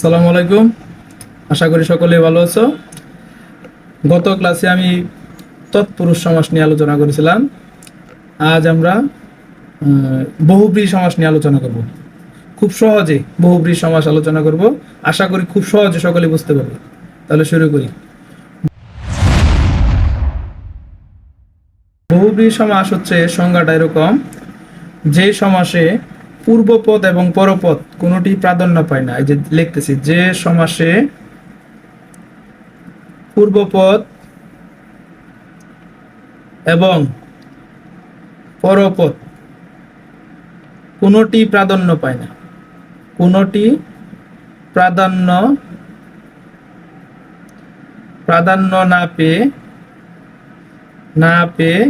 সালাম আলাইকুম। আশা করি সকলে ভালো আছো। গত ক্লাসে আমি তৎপুরুষ সমাস নিয়ে আলোচনা করেছিলাম। আজ আমরা বহুব্রী সমাস নিয়ে আলোচনা করব। খুব সহজে বহুব্রী সমাস আলোচনা করব। আশা করি খুব সহজে সকলে বুঝতে পারবে। তাহলে শুরু করি। বহুব্রী সমাস হচ্ছে সংজ্ঞাটা এরকম। যে সমাসে পূর্বপদ এবং পরপদ, কোনোটি প্রাধান্য পায় না। এই যে লিখতেছি, যে সমাসে পূর্বপদ এবং পরপদ, কোনোটি প্রাধান্য পায় না। কোনোটি প্রাধান্য প্রাধান্য না পেয়ে না পেয়ে,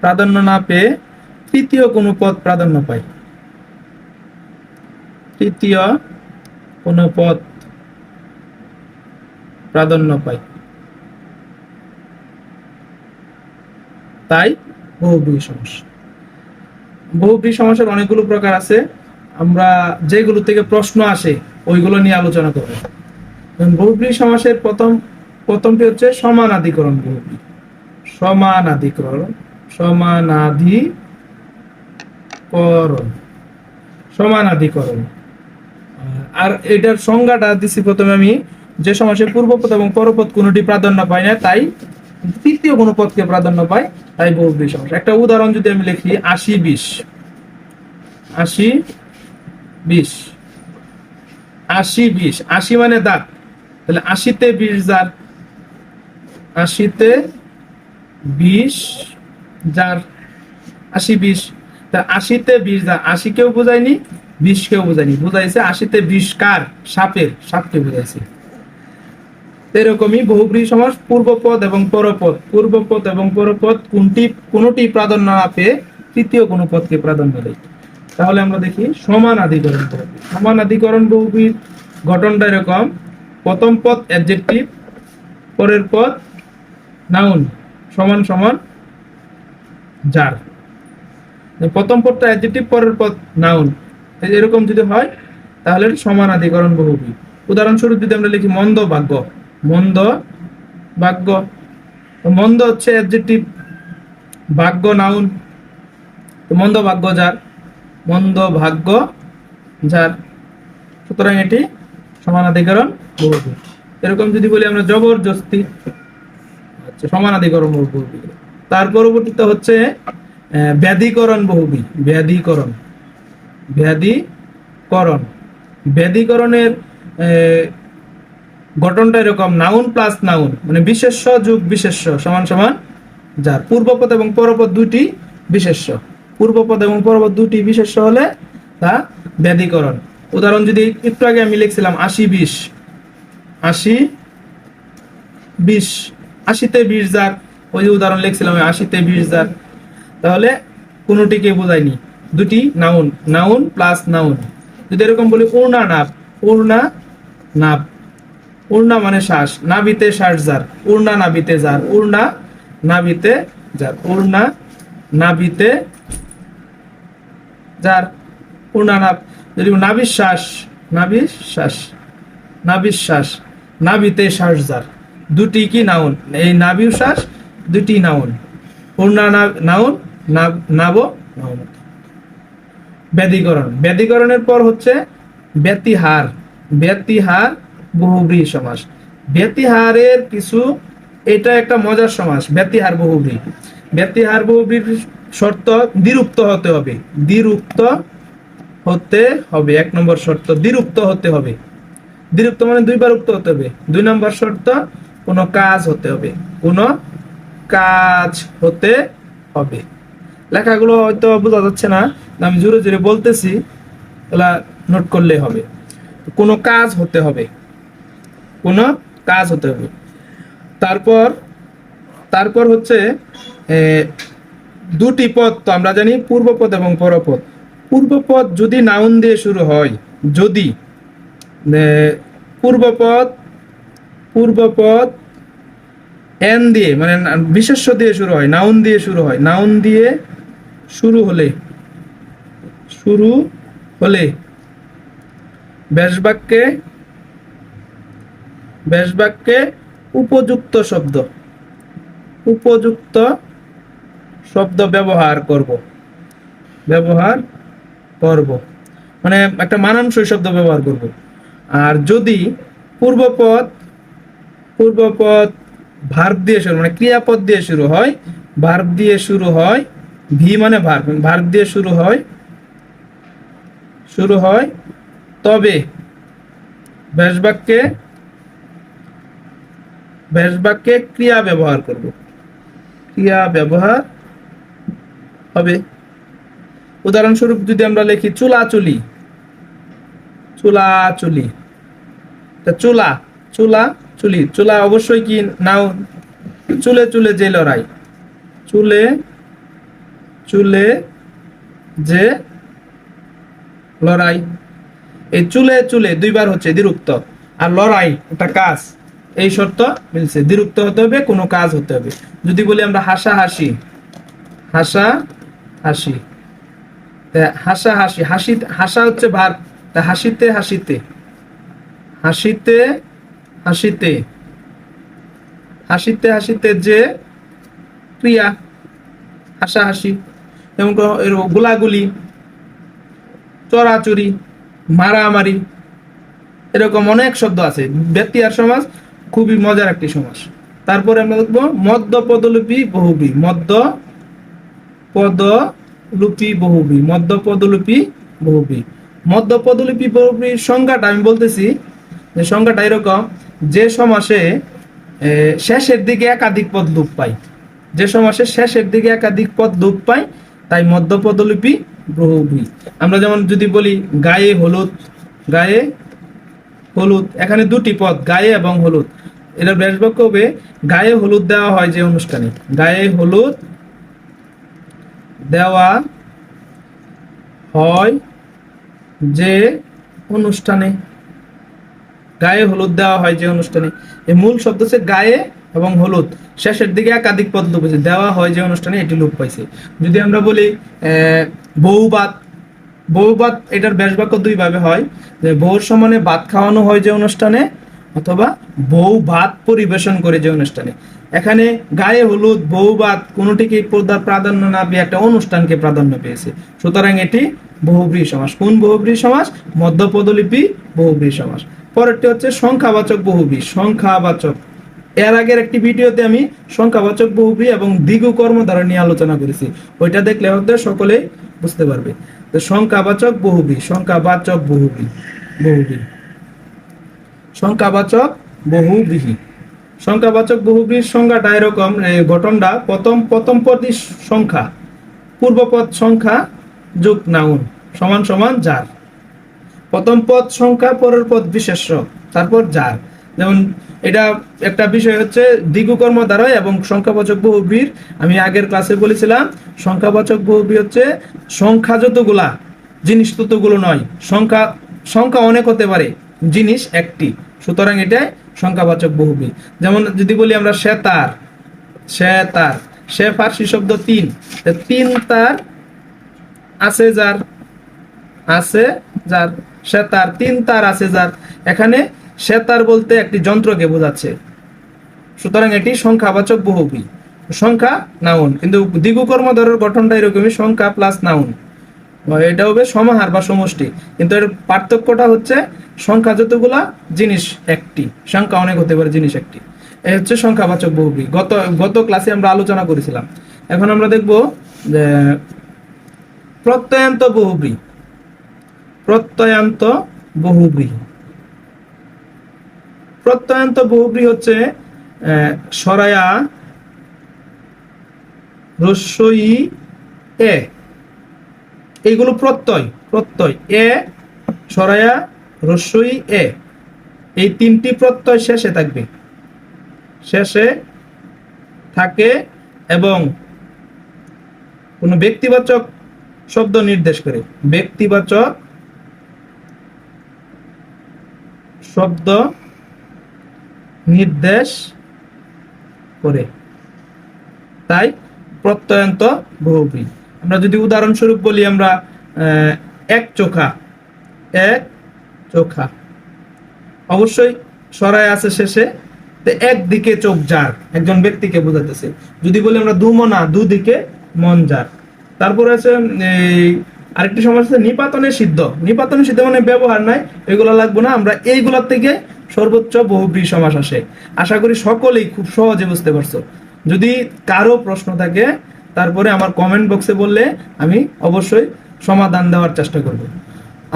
প্রাধান্য না পেয়ে তৃতীয় কোনো পদ প্রাধান্য পায়? তৃতীয় কোনো পদ প্রাধান্য পায়। তাই বহুব্রী সমস্যা। বহুব্রী সমস্যার অনেকগুলো প্রকার আছে। আমরা যেগুলো থেকে প্রশ্ন আসে, ওইগুলো নিয়ে আলোচনা করব। যেমন বহুব্রী সমাসের প্রথম, প্রথমটি হচ্ছে সমানাধিকরণ বহুব্রী সমানাধিকরণ। সমানাধিকরণ সমানাধিকরণ। আর এটার সংজ্ঞাটা দিছি প্রথমে আমি, যে সমাসে পূর্বপদ এবং পরপদ কোনোটি প্রাধান্য পায় না, তাই তৃতীয় কোনো পদকে প্রাধান্য পায়, তাই বহুব্রী সমাস একটা উদাহরণ যদি আমি লিখি, আশি বিশ। আশি বিশ। আশি বিশ। আশি মানে দাঁত তাহলে আশিতে বিশ যার, আশিতে বিশ যার, আশি বিশ তা আশিতে আশি কেউ বোঝায়নি বিশ কেউ বোঝায়নি। বুঝাইছে আশিতে বিশ কার? সাপের, সাপকে বুঝাইছে। এরকমই বহুব্রী সমাস, পূর্বপদ এবং পরপদ। পূর্বপদ এবং পরপদ কোনটি কোনটি প্রাধান্য না পেয়ে তৃতীয় কোনো পদকে প্রাধান্য দেয়। তাহলে আমরা দেখি সমান আধিকরণ সমান আধিকরণ বহুব্রীর গঠনটা এরকম। প্রথম পদ অ্যাডজেক্টিভ পরের পদ নাউন সমান সমান যার। প্রথম পদটা অ্যাডজেক্টিভ পরের পদ নাউন এরকম যদি হয়, তাহলে সমানাধিকরণ বহুবী উদাহরণস্বরূপ যদি আমরা লিখি মন্দ ভাগ্য মন্দ ভাগ্য মন্দ হচ্ছে অ্যাডজেক্টিভ ভাগ্য নাউন মন্দ ভাগ্য যার? মন্দ ভাগ্য যার। সুতরাং এটি সমানাধিকরণ বহুবী এরকম যদি বলি আমরা জবরদস্তি আচ্ছা সমানাধিকরণ বহুবী তার পরবর্তীতে হচ্ছে ব্যাধিকরণ বহুবি ব্যাধিকরণ। ব্যাধিকরণ। ব্যাধিকরণের গঠনটা এরকম, নাউন প্লাস নাউন মানে বিশেষ্য যুগ বিশেষ্য, সমান সমান যার। পূর্বপদ এবং পরপদ দুটি বিশেষ্য। পূর্বপদ এবং পরপদ দুটি বিশেষ্য হলে তা ব্যাধিকরণ। উদাহরণ যদি একটু আগে আমি লিখছিলাম, আশি বিশ। আশি বিশ। আশিতে বিশ যার, ওই যে উদাহরণ লিখছিলাম আশিতে বিশ যার। তাহলে কোনোটিকে বোঝায়নি? দুটি নাউন নাউন প্লাস নাউন। যদি এরকম বলি উর্ণা নাপ উর্ণা নাপ। উর্ণা মানে শ্বাস নাবিতে শ্বাস যার উর্ণা নাবিতে যার উর্ণা নাবিতে যার উর্ণা নাবিতে যার উর্ণা নাপ। যদি নাবিশ্বাস নাবিশ্বাস নাবিশ্বাস নাবিতে শ্বাস যার, দুটি কি নাউন? এই নাবিউ শ্বাস, দুটি নাউন। পূর্ণা না- নাউন নাব- ব্যাধিকরণ ব্যাধিকরণের পর হচ্ছে ব্যতিহার। ব্যতিহার বহুব্রী সমাস। ব্যতিহারের কিছু, এটা একটা মজার সমাস, ব্যতিহার বহুব্রী। ব্যতিহার বহুব্রীর শর্ত, দ্বিরুক্ত হতে হবে। দ্বিরুক্ত হতে হবে, এক নম্বর শর্ত, দ্বিরুক্ত হতে হবে। দ্বিরুক্ত মানে দুইবার উক্ত হতে হবে। দুই নম্বর শর্ত, কোনো কাজ হতে হবে। কোনো কাজ হতে হবে। লেখাগুলো হয়তো বোঝা যাচ্ছে না আমি জোরে জোরে বলতেছি এগুলা নোট করলে হবে। কোনো কাজ হতে হবে। কোনো কাজ হতে হবে। তারপর তারপর হচ্ছে দুটি পদ তো আমরা জানি পূর্বপদ এবং পরপদ পূর্বপদ যদি নাউন দিয়ে শুরু হয়, যদি পূর্বপদ পূর্বপদ এন দিয়ে মানে বিশেষ্য দিয়ে শুরু হয় নাউন দিয়ে শুরু হয় নাউন দিয়ে শুরু হলে শুরু হলে ব্যাসবাক্যে ব্যাসবাক্যে উপযুক্ত শব্দ উপযুক্ত শব্দ ব্যবহার করব ব্যবহার করব। মানে একটা মানানসই শব্দ ব্যবহার করব। আর যদি পূর্বপদ পূর্বপদ ভার্ব দিয়ে শুরু মানে ক্রিয়াপদ দিয়ে শুরু হয়, ভার্ব দিয়ে শুরু হয় ভি মানে ভার্ব ভার্ব দিয়ে শুরু হয় শুরু হয় তবে। ব্যাসবাক্যে ব্যাসবাক্যে ক্রিয়া ব্যবহার করব। ক্রিয়া ব্যবহার হবে। উদাহরণস্বরূপ যদি আমরা লিখি চুলাচুলি চুলাচুলি। চুলা চুলা চুলি চুলা অবশ্যই কি? নাও চুলে চুলে যে লড়াই। চুলে চুলে যে লড়াই। এই চুলে চুলে দুইবার হচ্ছে দ্বিরুক্ত। আর লড়াই একটা কাজ। এই শর্ত মিলছে। দ্বিরুক্ত হতে হবে, কোনো কাজ হতে হবে। যদি বলি আমরা হাসা হাসি হাসা হাসি হাসা, হাসি হাসি হাসা হচ্ছে ভার। তা হাসিতে হাসিতে। হাসিতে হাসিতে। হাসিতে হাসিতে যে ক্রিয়া হাসা হাসি যেমন গোলাগুলি চড়াচড়ি মারামারি, এরকম অনেক শব্দ আছে। ব্যক্তি আর সমাজ খুবই মজার একটি সমাজ। তারপরে আমরা দেখব মদ্য পদলিপি বহুবি। মদ্য পদলুপি বহুবি মদ্য পদলিপি বহুবি। মদ্য পদলিপি বহুবির সংজ্ঞাটা আমি বলতেছি যে সংজ্ঞাটা এরকম, যে সমাসে শেষের দিকে একাধিক পদ লোপ পাই যে সমাসে শেষের দিকে একাধিক পদ লোপ পাই তাই মধ্য পদলিপি আমরা যেমন যদি বলি গায়ে হলুদ গায়ে হলুদ, এখানে দুটি পদ, গায়ে এবং হলুদ। এটা ব্যাসবাক্য হবে গায়ে হলুদ দেওয়া হয় যে অনুষ্ঠানে। গায়ে হলুদ দেওয়া হয় যে অনুষ্ঠানে। গায়ে হলুদ দেওয়া হয় যে অনুষ্ঠানে। এই মূল শব্দ হচ্ছে গায়ে এবং হলুদ। শেষের দিকে একাধিক পদ লোপ হয়েছে দেওয়া হয় যে অনুষ্ঠানে এটি লোপ পাইছে। যদি আমরা বলি বহুবাদ বহুবাদ এটার ব্যাসবাক্য দুই ভাবে হয়। যে বউর সমানে ভাত খাওয়ানো হয় যে অনুষ্ঠানে, অথবা বউ ভাত পরিবেশন করে যে অনুষ্ঠানে। এখানে গায়ে হলুদ বউ ভাত কোনোটিকে প্রাধান্য না পেয়ে একটা অনুষ্ঠানকে প্রাধান্য পেয়েছে। সুতরাং এটি বহুব্রী সমাস। কোন বহুব্রী সমাস? মধ্যপদলিপি বহুব্রী সমাস। পরেরটি হচ্ছে সংখ্যাবাচক বহুব্রী সংখ্যাবাচক এর আগের একটি ভিডিওতে আমি সংখ্যাবাচক বহুব্রী এবং দ্বিগু কর্মধারা নিয়ে আলোচনা করেছি। ওইটা দেখলে হয়তো সকলেই বুঝতে পারবে। তো সংখ্যাবাচক বহুব্রী সংখ্যাবাচক বহুব্রী বহুব্রী সংখ্যাবাচক বহুব্রীহি সংখ্যাবাচক বহুব্রীর সংখ্যাটা এরকম গঠনটা প্রথম প্রথম পদই সংখ্যা পূর্বপদ সংখ্যা যোগ নাউন, সমান সমান যার। প্রথম পদ সংখ্যা, পরের পদ বিশেষ্য, তারপর যার। যেমন এটা একটা বিষয় হচ্ছে দ্বিগু কর্ম দ্বারা এবং সংখ্যাবাচক বহুব্রীর আমি আগের ক্লাসে বলেছিলাম, সংখ্যাবাচক বহুব্রী হচ্ছে সংখ্যা যতগুলা, জিনিস ততগুলো নয়। সংখ্যা সংখ্যা অনেক হতে পারে, জিনিস একটি। সুতরাং এটাই সংখ্যাবাচক বহুব্রী যেমন যদি বলি আমরা সে তার সে তার সে ফার্সি শব্দ তিন। তিন তার আছে যার আছে যার সে তার তিন তার আছে যার। এখানে সে তার বলতে একটি যন্ত্রকে বোঝাচ্ছে। সুতরাং এটি সংখ্যাবাচক বহুবী সংখ্যা নাউন। কিন্তু দ্বিগু কর্মধারের গঠনটা এরকমই, সংখ্যা প্লাস নাউন। এটা হবে সমাহার বা সমষ্টি। কিন্তু এর পার্থক্যটা হচ্ছে সংখ্যা যতগুলা, জিনিস একটি। সংখ্যা অনেক হতে পারে, জিনিস একটি। এই হচ্ছে সংখ্যাবাচক বহুবী গত গত ক্লাসে আমরা আলোচনা করেছিলাম। এখন আমরা দেখব যে প্রত্যয়ান্ত বহুব্রী প্রত্যয়ান্ত বহুব্রী প্রত্যয়ান্ত বহুব্রী হচ্ছে সরায়া রস্যই এ। এইগুলো প্রত্যয় প্রত্যয় এ, সরায়া রস্যই এ। এই তিনটি প্রত্যয় শেষে থাকবে। শেষে থাকে এবং কোনো ব্যক্তিবাচক শব্দ নির্দেশ করে। ব্যক্তিবাচক শব্দ নির্দেশ করে। তাই প্রত্যয়ন্ত বহুব্রী আমরা যদি উদাহরণস্বরূপ বলি আমরা এক চোখা এক চোখা। অবশ্যই সরাই আছে শেষে একদিকে চোখ যার, একজন ব্যক্তিকে বোঝাতেছে যদি বলি আমরা দু দুমনা, দুদিকে মন যার। তারপরে আছে আরেকটি সমস্যা আছে নিপাতনের সিদ্ধ। নিপাতনের সিদ্ধ মানে ব্যবহার নাই, এগুলো লাগবে না, আমরা এইগুলোর থেকে সর্বোচ্চ বহুব্রী সমাস আসে। আশা করি সকলেই খুব সহজে বুঝতে পারছ। যদি কারও প্রশ্ন থাকে, তারপরে আমার কমেন্ট বক্সে বললে আমি অবশ্যই সমাধান দেওয়ার চেষ্টা করব।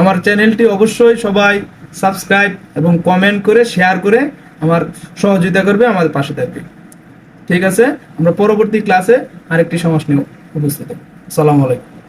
আমার চ্যানেলটি অবশ্যই সবাই সাবস্ক্রাইব এবং কমেন্ট করে শেয়ার করে আমার সহযোগিতা করবে, আমাদের পাশে থাকবে। ঠিক আছে? আমরা পরবর্তী ক্লাসে আরেকটি সমাস নিয়ে উপস্থিত আসসালামু আলাইকুম।